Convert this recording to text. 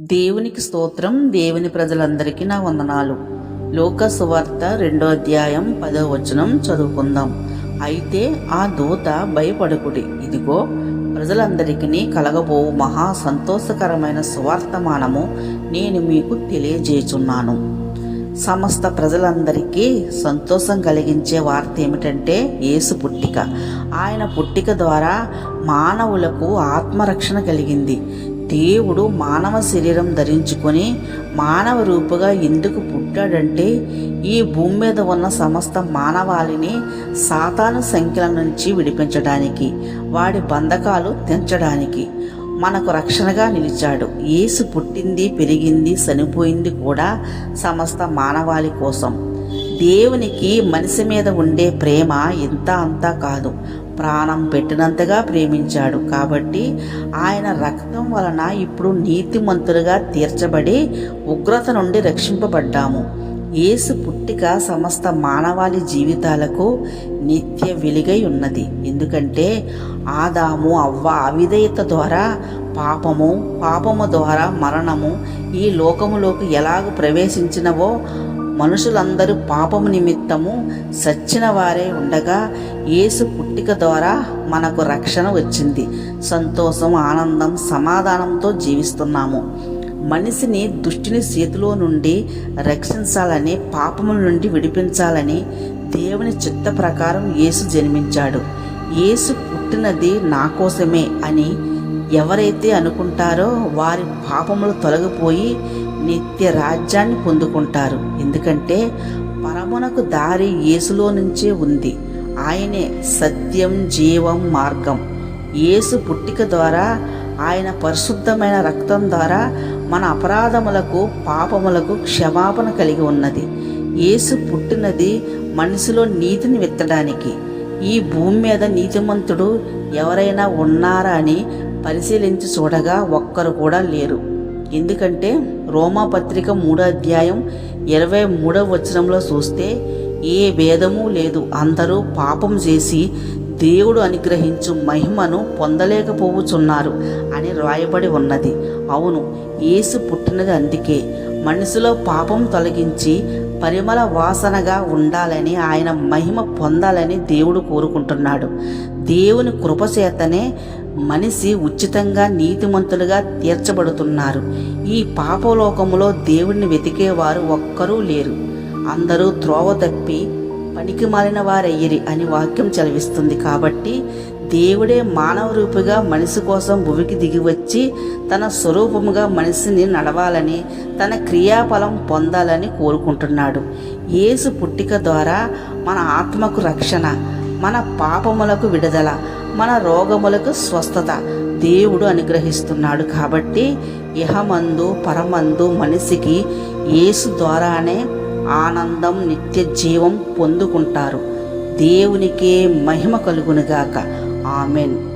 దేవునికి స్తోత్రం దేవుని ప్రజలందరికీ నా వందనాలు. లోక సువార్త రెండో అధ్యాయం పదో వచనం చదువుకుందాం. అయితే ఆ దూత భయపడుకుడి ఇదిగో ప్రజలందరికీ కలగబోవు మహా సంతోషకరమైన సువార్తమానము నేను మీకు తెలియజేచున్నాను సమస్త ప్రజలందరికీ సంతోషం కలిగించే వార్త ఏమిటంటే యేసు పుట్టిక. ఆయన పుట్టిక ద్వారా మానవులకు ఆత్మరక్షణ కలిగింది. దేవుడు మానవ శరీరం ధరించుకొని మానవ రూపుగా ఎందుకు పుట్టాడంటే ఈ భూమి మీద ఉన్న సమస్త మానవాళిని సాతాను సంఖ్యల నుంచి విడిపించడానికి వాడి బంధకాలు తెంచడానికి మనకు రక్షణగా నిలిచాడు. యేసు పుట్టింది పెరిగింది చనిపోయింది కూడా సమస్త మానవాళి కోసం. దేవునికి మనిషి మీద ఉండే ప్రేమ ఇంత అంతా కాదు. ప్రాణం పెట్టినంతగా ప్రేమించాడు. కాబట్టి ఆయన రక్తం వలన ఇప్పుడు నీతిమంతులుగా తీర్చబడి ఉగ్రత నుండి రక్షింపబడ్డాము. యేసు పుట్టిక సమస్త మానవాళి జీవితాలకు నిత్య వెలుగై ఉన్నది. ఎందుకంటే ఆదాము అవ్వ అవిధేయత ద్వారా పాపము పాపము ద్వారా మరణము ఈ లోకములోకి ఎలాగ ప్రవేశించినవో మనుషులందరూ పాపము నిమిత్తము సచ్చిన వారే ఉండగా యేసు పుట్టిక ద్వారా మనకు రక్షణ వచ్చింది. సంతోషం ఆనందం సమాధానంతో జీవిస్తున్నాము. మనిషిని దుష్టిని చేతిలో నుండి రక్షించాలని పాపముల నుండి విడిపించాలని దేవుని చిత్త ప్రకారం యేసు జన్మించాడు. యేసు పుట్టినది నా కోసమే అని ఎవరైతే అనుకుంటారో వారి పాపములు తొలగిపోయి నిత్య రాజ్యాన్ని పొందుకుంటారు. ఎందుకంటే పరమునకు దారి యేసులో నుంచే ఉంది. ఆయనే సత్యం జీవం మార్గం. యేసు పుట్టిక ద్వారా ఆయన పరిశుద్ధమైన రక్తం ద్వారా మన అపరాధములకు పాపములకు క్షమాపణ కలిగి ఉన్నది. యేసు పుట్టినది మనిషిలో నీతిని విత్తడానికి. ఈ భూమి మీద నీతిమంతుడు ఎవరైనా ఉన్నారా అని పరిశీలించి చూడగా ఒక్కరు కూడా లేరు. ఎందుకంటే రోమా పత్రిక మూడో అధ్యాయం ఇరవై మూడవ వచనంలో చూస్తే ఏ భేదము లేదు. అందరూ పాపం చేసి దేవుడు అనుగ్రహించు మహిమను పొందలేకపోవచ్చున్నారు అని రాయబడి ఉన్నది. అవును యేసు పుట్టినది అందుకే. మనసులో పాపం తొలగించి పరిమళ వాసనగా ఉండాలని ఆయన మహిమ పొందాలని దేవుడు కోరుకుంటున్నాడు. దేవుని కృపచేతనే మనిషి ఉచితంగా నీతిమంతులుగా తీర్చబడుతున్నారు. ఈ పాపలోకములో దేవుణ్ణి వెతికేవారు ఒక్కరూ లేరు. అందరూ త్రోవ తప్పి పనికి మాలిన వారయ్యిరి అని వాక్యం చదివిస్తుంది కాబట్టి దేవుడే మానవ రూపిగా మనిషి కోసం భూమికి దిగి వచ్చి తన స్వరూపముగా మనిషిని నడవాలని తన క్రియాఫలం పొందాలని కోరుకుంటున్నాడు. యేసు పుట్టిక ద్వారా మన ఆత్మకు రక్షణ మన పాపములకు విడుదల మన రోగములకు స్వస్థత. దేవుడు అనుగ్రహిస్తున్నాడు కాబట్టి ఇహమందు పరమందు మనిషికి యేసు ద్వారానే ఆనందం నిత్య జీవం పొందుకుంటారు. దేవునికే మహిమ కలుగునుగాక. ఆమెన్.